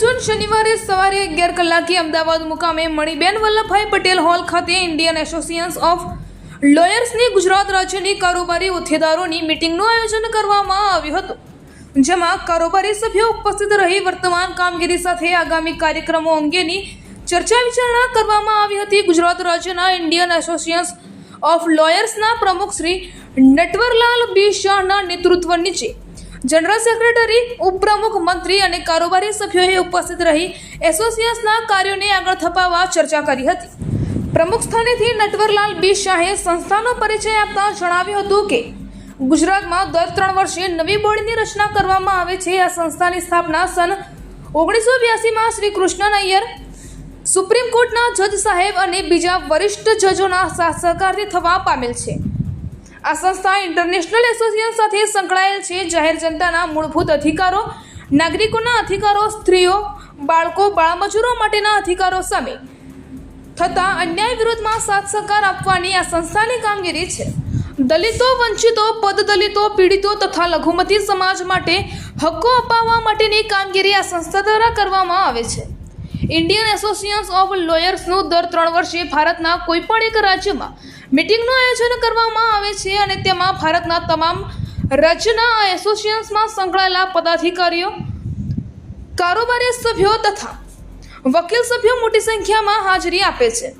જૂન શનિવારે સવારે અગિયાર કલાકે અમદાવાદ મુકામે મણિબેન વલ્લભભાઈ પટેલ હોલ ખાતે ઇન્ડિયન એસોસિએશન ઓફ લોયર્સની ગુજરાત રાજ્યની કારોબારી હોદ્દેદારોની મિટિંગનું આયોજન કરવામાં આવ્યું હતું, જેમાં કારોબારી સભ્યો ઉપસ્થિત રહી વર્તમાન કામગીરી સાથે આગામી કાર્યક્રમો અંગેની ચર્ચા વિચારણા કરવામાં આવી હતી. ગુજરાત રાજ્યના ઇન્ડિયન એસોસિએશન ઓફ લોયર્સના પ્રમુખ શ્રી નટવરલાલ બી શાહના નેતૃત્વ નીચે જનરલ સેક્રેટરી ઉપપ્રમુખ, મંત્રી અને કારોબારી સભ્યોએ ઉપસ્થિત રહી એસોસિએશનના કાર્યોને આગળ ધપાવવા ચર્ચા કરી હતી. પ્રમુખ સ્થાનેથી નટવરલાલ બી શાહે સંસ્થાનો પરિચય આપતા જણાવ્યું હતું કે, ગુજરાતમાં દર ત્રણ વર્ષે નવી બોર્ડની રચના કરવામાં આવે છે. આ સંસ્થાની સ્થાપના સન ઓગણીસો બ્યાસીમાં શ્રી કૃષ્ણ અય્યર સુપ્રીમ કોર્ટના જજ સાહેબ અને બીજા વરિષ્ઠ જજોના સહકારથી થવા પામેલ છે. આ સંસ્થા ઇન્ટરનેશનલ એસોસિએશન સાથે સંકળાયેલ છે. જાહેર જનતાના મૂળભૂત અધિકારો, નાગરિકોના અધિકારો, સ્ત્રીઓ, બાળકો, બાળમજૂરો માટેના અધિકારો સામે થતા અન્યાય વિરોધમાં સાથ સહકાર આપવાની આ સંસ્થાની કામગીરી છે. દલિતો, વંચિતો, પદદલિતો, પીડિતો તથા લઘુમતી સમાજ માટે હક્કો અપાવવા માટેની કામગીરી આ સંસ્થા દ્વારા કરવામાં આવે છે. ઇન્ડિયન એસોસિએશન ઓફ લોયર્સનું દર ત્રણ વર્ષે ભારતના કોઈપણ એક રાજ્યમાં મિટિંગનું આયોજન કરવામાં આવે છે અને તેમાં ભારતના તમામ રાજ્યના એસોસિએશનમાં સંકળાયેલા પદાધિકારીઓ, કારોબારી સભ્યો તથા વકીલ સભ્યો મોટી સંખ્યામાં હાજરી આપે છે.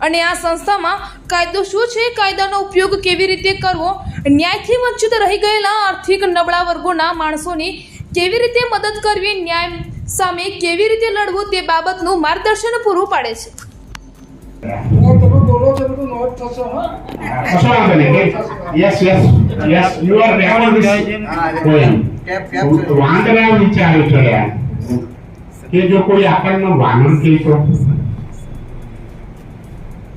અને આ સંસ્થામાં કાયદો શું છે, કાયદાનો ઉપયોગ કેવી રીતે કરવો, ન્યાયથી વંચિત રહી ગયેલા આર્થિક નબળા વર્ગોના માણસોની કેવી રીતે મદદ કરવી, ન્યાય સામે કેવી રીતે લડવું તે બાબતનું માર્ગદર્શન પૂરું પાડે છે. Yes yes yes you are recording કે જો કોઈ આપણને વાનર કહે તો?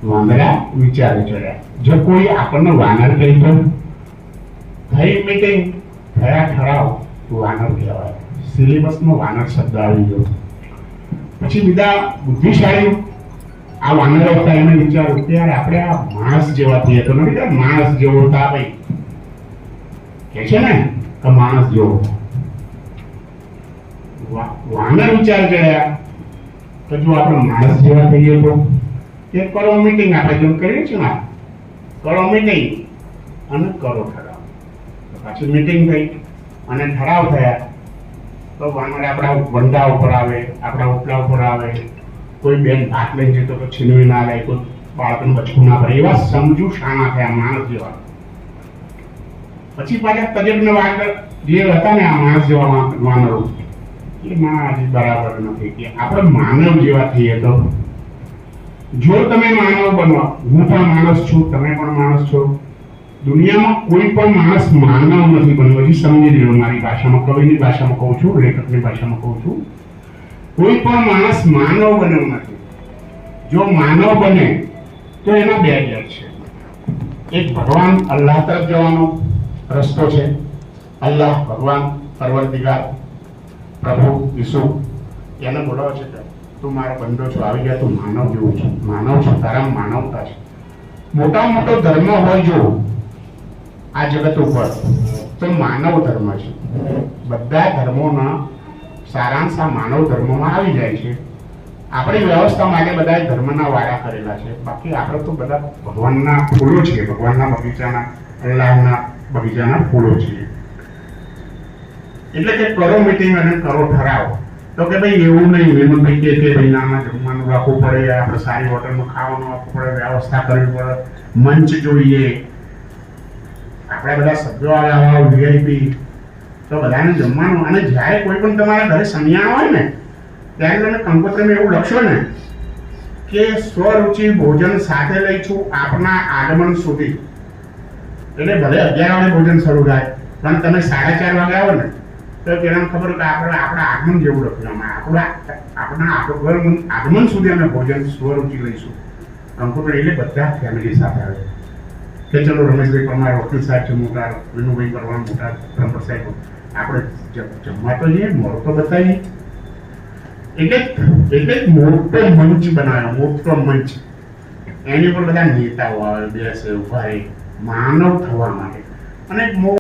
વાંદરા વિચારે ચડ્યા જો કોઈ આપણને વાનર કહે તો? થઈ મીટિંગ થયા ઠરાવ વાનર કહેવાય. સિલેબસમાં વાનર શબ્દ આવી ગયો. પછી બીજા બુદ્ધિશાળી આ વાનરો હતા એને વિચાર્યું, કે આપણે આ માણસ જેવા થઈએ તો નથી માણસ જેવો હતા ભાઈ. કે છે ને, કે માણસ જેવો વાનર વિચાર કર્યા તો જો આપણે માણસ જેવા થઈએ તો? કે કરો મીટિંગ આપણે જેમ કરીએ છીએ ને કરો મીટિંગ અને કરો ઠરાવ. પાછી મીટિંગ થઈ અને ઠરાવ થયા. તો વાનર આપણા વંડા ઉપર આવે, આપણા ઉપલા ઉપર આવે. કોઈ બેન ભાત લઈને જતો તો છીનવી ના લે, કોઈ બાળકનું બચકું ના ભરે, એવા સમજુ શાણા થયા માણસ જેવા. પછી પાછા તજજ્ઞ વાનર જે હતા ને આ માણસ જેવા વાનરો, એ માણસ બરાબર નથી. કે આપણે માનવ જેવા થઈએ તો? જો તમે માનવ બનો, હું પણ માણસ છું, તમે પણ માણસ છો. દુનિયામાં કોઈ પણ માણસ માનવ નથી બન્યો હજી સમજી લ્યો મારી ભાષામાં કવિની ભાષામાં કહું છું, લેખકની ભાષામાં કહું છું, કોઈ પણ માણસ માનવ બન્યો નથી. જો માનવ બને, તો એના બે ગેર છે. એક ભગવાન અલ્લાહ તરફ જવાનો રસ્તો છે. અલ્લાહ, ભગવાન, પરવરદિગાર, પ્રભુ, ઈસુ, એને બોલાવે છે કે, તું મારો બંધો છો, આવી ગયા, તું માનવ જેવું છે. માનવ છે તારા માનવતા છે. મોટા મોટો ધર્મ હોય જો આ જગત ઉપર. તો માનવ ધર્મ છે. બધા ધર્મોના સારાંશ આ માનવ ધર્મમાં આવી જાય છે. આપણી વ્યવસ્થા માટે બધા ધર્મના વાડા કરેલા છે. બાકી આપણે તો બધા ભગવાનના ફૂલો છીએ. ભગવાનના બગીચાના, અલ્લાહના બગીચાના ફૂલો છીએ. એટલે કે કરો મિટિંગ અને કરો ઠરાવ. તો કે ભાઈ એવું નહીં. એમાં ભાઈ કે કે ભાઈ નાના જમવાનું રાખવું પડે આપણે સારી હોટલમાં ખાવાનું આપવું પડે, વ્યવસ્થા કરવી પડે, મંચ જોઈએ. આપણે બધા સભ્યો આવ્યા વીઆઈપી તો બધાને જમવાનું. અને જ્યારે કોઈ પણ તમારા ઘરે સનિયા હોય ને, ત્યારે તમે કંકોત્રીમાં એવું લખશો ને કે સ્વરુચિ ભોજન સાથે લઈ છું આપના આગમન સુધી. એટલે ભલે અગિયાર વાગે ભોજન શરૂ થાય, પણ તમે સાડા ચાર વાગે આવો ને, તો તેના ખબર કે આપણે આપણા આગમન જેવું લખ્યું આપણા આપણા આગમન આગમન સુધી અમે ભોજન સ્વરુચિ લઈશું. કંકોત્રી એટલે બધા ફેમિલી સાથે આવે કે ચલો રમેશભાઈ પરમાર વકીલ સાહેબ છે મોટા વિનુભાઈ પરમાર મોટા બ્રહ્મ સાહેબ, આપણે જમવા તો જઈએ મોડો તો બતાવીએ. એટલે એટલે મોટો મંચ બનાવ્યો મોટો મંચ. એની પર બધા નેતાઓ આવે, બેસે, ઊભા માનવ થવા માટે અને